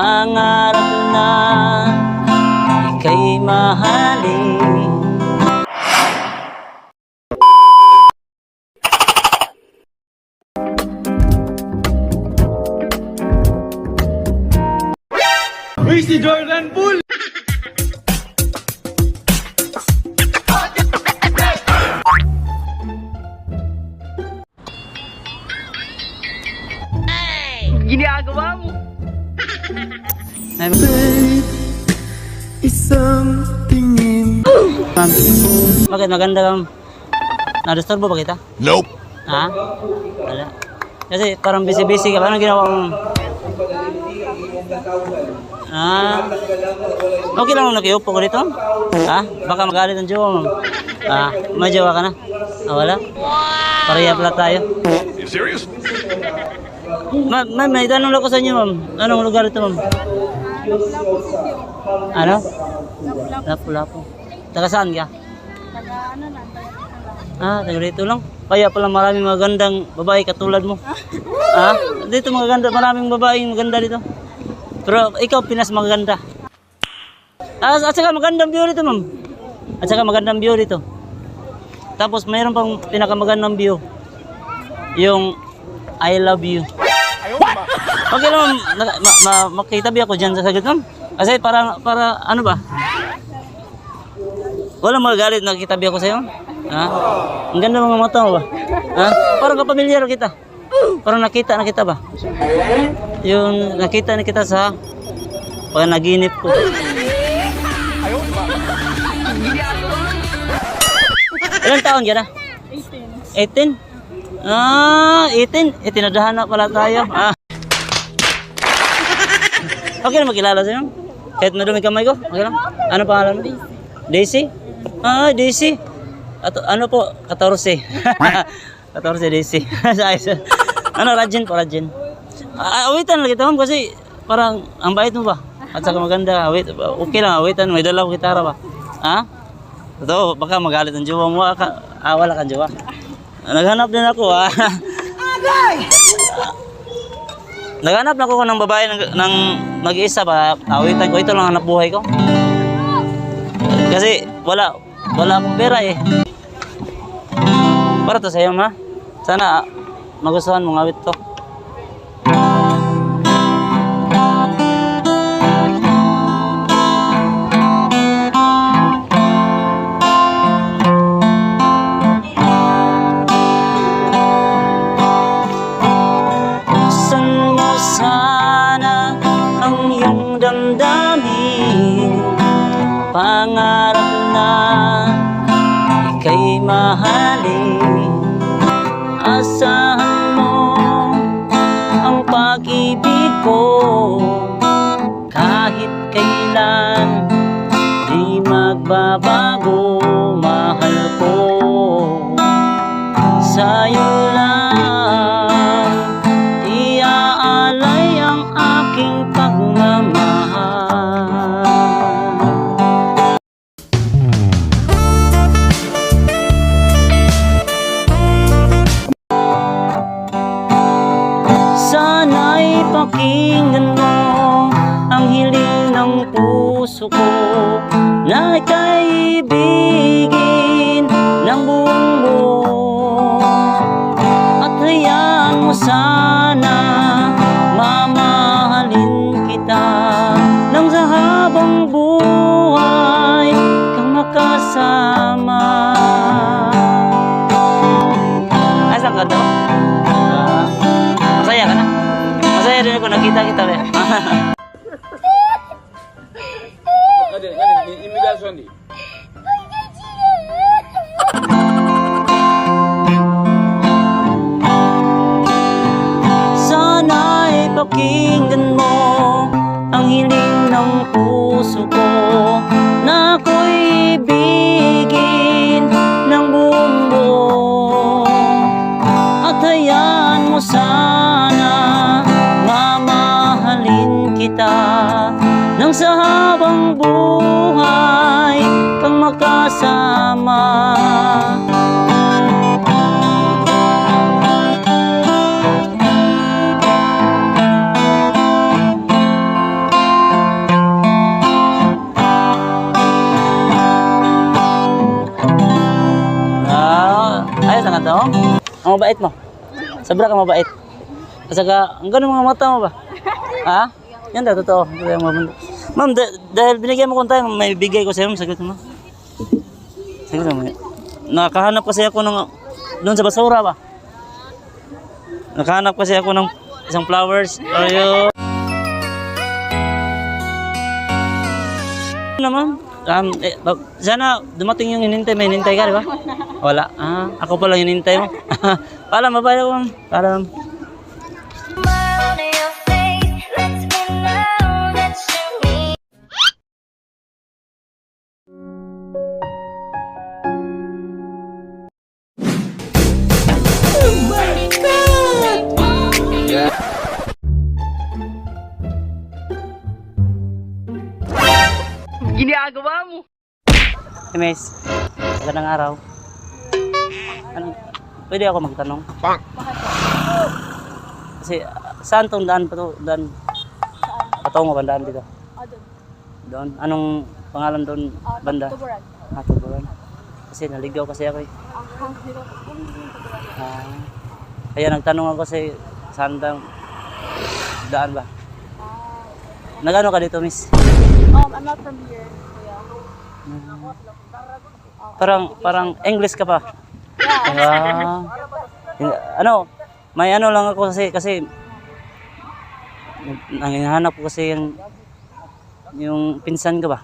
Pangarap na ika'y mahalin. Uy, si Jordan Ay, Isang tingin ma'am. Bakit maganda kang na-disturbo ba kita? Nope Ha? Wala. Kasi parang busy-busy ka. Anong ginawa mo? Ah. Okay lang nakiupo ko dito? Ha? Baka magalit ang jowa mo. Ah, may jowa ka na? Ah, wala? Pareha pala tayo. You serious? Ma ma'am, may tanong lang ko sa inyo, ma'am. Anong lugar ito, ma'am? Ano? Lapu-lapu. Taga saan ka? Ah, taga dito lang. Kaya pala maraming magandang babae katulad mo. ah, dito maganda, maraming babaeng maganda dito. Pero ikaw pinas maganda. Ah, at saka magandang view dito, ma'am. At saka magandang view dito. Tapos mayroon pang pinakamagandang view. Yung I love you. Okay lang. Na- ma, ma, makitabi ako dyan sa sagot, ma'am. Kasi para, para, ano ba? Walang magalit na kitabi ako sa'yo. Ha? Ang ganda mga mata mo ba? Ha? Parang kapamilyar kita. Parang nakita na kita ba? Yung nakita na kita sa panaginip ko. Ilang taon ka na? 18. 18? Ah, 18. Eh, tinadahan na pala tayo. Ah. Okay na magkilala sa'yo? Kahit madumi kamay ko? Okay lang? Ano pangalan mo? Daisy? Ah, Daisy. At, ano po? 14. 14 Daisy. Ano, Rajin po, Rajin. Ah, awitan lang kita ma'am kasi parang ang bait mo ba? At saka maganda, awit. Okay lang, awitan. May dala ko gitara ba? Ha? Ito, baka magalit ang jowa mo. Ka, ah, wala kang jowa. Ah, Naghanap din ako, ah. Naghanap na ako ng babae ng, ng mag-isa pa. Awitan ko. Ito lang ang hanap buhay ko. Kasi wala, wala akong pera eh. Para to sa'yo, ma. Sana magustuhan mong awit to. Pangarap na ika'y mahalin. Asahan mo ang pag-ibig ko. Kahit kailan di magbabago pakinggan mo ang hiling ng puso ko na ika'y ibigin ng buong buo at hayaan mo sana Ano, ano, imitasyon di? Sana'y pakinggan mo ang hiling ng puso ko na ako'y sa habang buhay kang makasama Ah, ayos ang ato? Ang mabait mo. Sobra ka mabait. At saka, ang ganun mga mata mo ba? ha? Yan daw, totoo. Ito yung mabundok. Ma'am, da- dahil binigyan mo kong time, may bigay ko sa iyo. Saglit mo. Saglit mo. Nakahanap kasi ako ng, doon sa basura ba? Nakahanap kasi ako ng isang flowers. Ayun. naman. Um, eh, ba- sana dumating yung hinintay. May hinintay ka, di ba? Wala. Ah, ako pala yung hinintay mo. Paalam, babae ako. ma'am. Paalam. Ginagawa mo. Miss. Magandang araw. Ano, pwede ako magtanong? Kasi, ah, saan tong daan pa to? Daan? Patungo ba daan dito? Doon. Anong pangalan doon? Banda? Tuburan. Ah, Tuburan. Kasi naligaw kasi ako eh. Ah, kaya nagtanong ako kasi saan daw daan ba? Nagano ka dito, miss? Um, I'm not from here. Parang parang English ka pa. Ah. Hindi- ano, may ano lang ako kasi kasi nanghihanap ko kasi yung yung pinsan ko ba?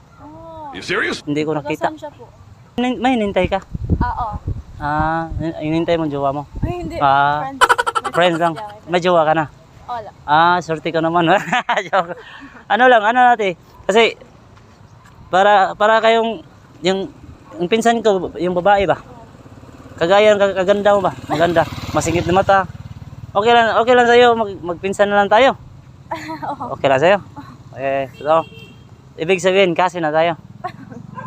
You serious? Hindi ko nakita. Saan siya po? May hinintay ka? Oo. Ah, hinintay mo jowa mo. Ay, hindi. Ah, Friends. Friends lang. Yeah, May jowa ka na. Wala. Ah, sorte ka naman. Joke. ano lang, ano natin? Kasi para para kayong yung yung pinsan ko, yung babae ba? Kagaya ng kag- kaganda mo ba? Maganda. Masingit na mata. Okay lang, okay lang sa'yo. Mag, magpinsan na lang tayo. Okay lang sa'yo. Eh, so, ibig sabihin, kasi na tayo.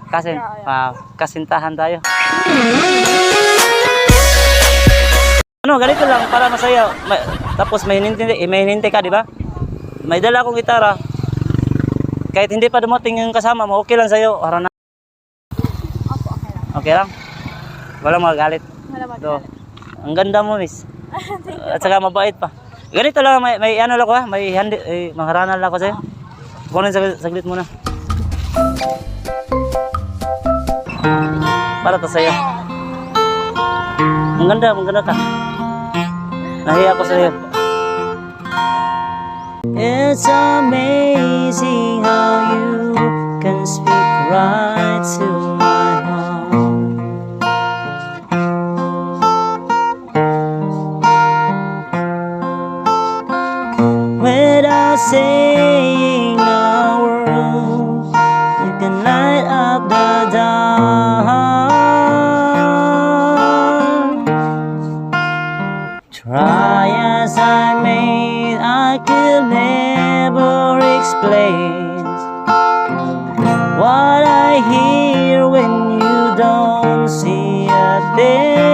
Kasi, ah, kasintahan tayo. Ano, ganito lang, para masaya. May, tapos may hinintay, eh, may hinintay ka, di ba? May dala akong gitara. Kahit hindi pa dumating yung kasama mo, okay lang sa'yo. Para na. Opo, okay lang. Okay lang? Walang magagalit. Wala ba? So, ang ganda mo, miss. At saka mabait pa. Ganito lang, may, may ano lang ko ha, may handi, eh, maharanal lang ako sa'yo. Kunin saglit, saglit muna. Para to sa'yo. Ang ganda, ang ganda ka. Nahiya ko sa'yo. It's amazing how you can speak right to my heart. Without saying never explain what I hear when you don't see a thing.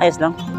Ayos lang.